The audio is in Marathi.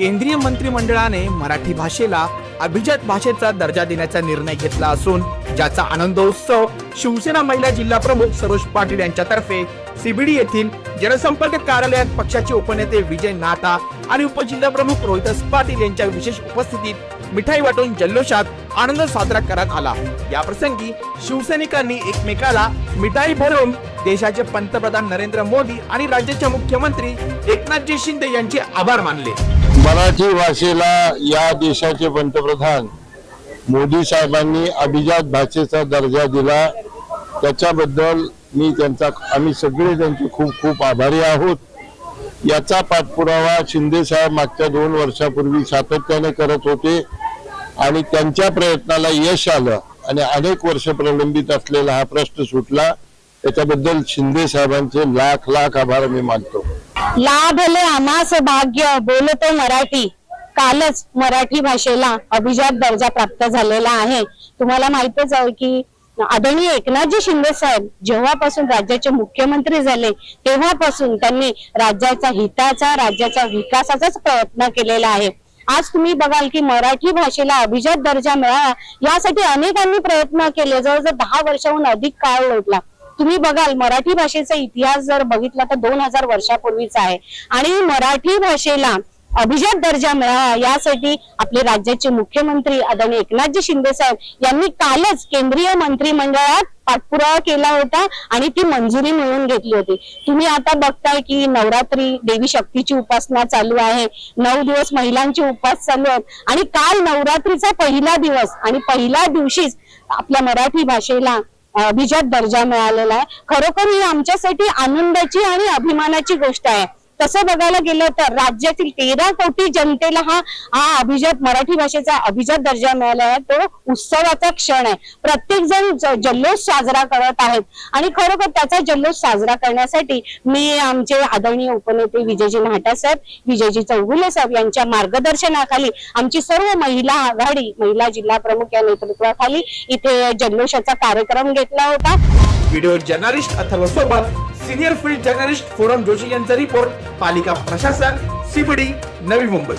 केंद्रीय मंत्रिमंडळाने मराठी भाषेला अभिजात भाषेचा दर्जा देण्याचा निर्णय घेतला असून ज्याचा आनंदोत्सव शिवसेना महिला जिल्हा प्रमुख सरोज पाटील यांच्यातर्फे सीबीडी येथील जनसंपर्क कार्यालयात पक्षाचे उपनेते विजय नाटा आणि उपजिल्हा प्रमुख रोहितस पाटील यांच्या विशेष उपस्थितीत मिठाई वाटून जल्लोषात आनंद साजरा करण्यात आला. या प्रसंगी शिवसैनिकांनी एकमेकाला मिठाई भरून देशाचे पंतप्रधान नरेंद्र मोदी आणि राज्याचे मुख्यमंत्री एकनाथजी शिंदे यांचे आभार मानले. मराठी भाषेला या देशाचे पंतप्रधान मोदी साहेबांनी अभिजात भाषेचा दर्जा दिला. त्याच्याबद्दल मी त्यांचा आम्ही सगळे त्यांचे खूप खूप आभारी आहोत. याचा पाठपुरावा शिंदे साहेब मागच्या दोन वर्षापूर्वी सातत्याने करत होते आणि त्यांच्या प्रयत्नाला यश आलं आणि अनेक वर्ष प्रलंबित असलेला हा प्रश्न सुटला. त्याच्याबद्दल शिंदे साहेबांचे लाख लाख आभार मी मानतो. लाभले आमास भाग्य बोलतो मराठी. कालच मराठी भाषेला अभिजात दर्जा प्राप्त झालेला आहे. तुम्हाला माहितच आहे की आदरणीय एकनाथजी शिंदे साहेब जेव्हापासून राज्याचे मुख्यमंत्री झाले तेव्हापासून त्यांनी राज्याचा हिताचा राज्याचा विकासाचाच प्रयत्न केलेला आहे. आज तुम्ही बघाल की मराठी भाषेला अभिजात दर्जा मिळावा यासाठी अनेकांनी प्रयत्न केले. जवळजवळ दहा वर्षाहून अधिक काळ लोटला. तुम्ही बघाल मराठी भाषेचा इतिहास जर बघितला तर दोन हजार वर्षापूर्वीचा आहे. आणि मराठी भाषेला अभिजात दर्जा मिळावा यासाठी आपले राज्याचे मुख्यमंत्री आदरणीय एकनाथजी शिंदे साहेब यांनी कालच केंद्रीय मंत्रिमंडळात पाठपुरावा केला होता आणि ती मंजुरी मिळवून घेतली होती. तुम्ही आता बघताय की नवरात्री देवी शक्तीची उपासना चालू आहे नऊ दिवस महिलांचे उपास चालू आहेत आणि काल नवरात्रीचा पहिला दिवस आणि पहिल्या दिवशीच आपल्या मराठी भाषेला अभिजात दर्जा मिळालेला आहे. खरोखर ही आमच्यासाठी आनंदाची आणि अभिमानाची गोष्ट आहे. तसं बघायला गेलं तर राज्यातील तेरा कोटी जनतेला हा हा अभिजात मराठी भाषेचा अभिजात दर्जा मिळाला आहे. तो उत्सवाचा क्षण आहे. प्रत्येक जण जल्लोष साजरा करत आहेत. आणि खरोखर त्याचा जल्लोष साजरा करण्यासाठी मी आमचे आदरणीय उपनेते विजयजी नाटा साहेब विजयजी चौगुले साहेब यांच्या मार्गदर्शनाखाली आमची सर्व महिला आघाडी महिला जिल्हा प्रमुख या नेतृत्वाखाली इथे जल्लोषाचा कार्यक्रम घेतला होता. व्हिडिओ जर्नलिस्ट अथर्व सोबत senior field journalist Forum Joshi यांचा रिपोर्ट पालिका प्रशासन सीबीडी नवी मुंबई.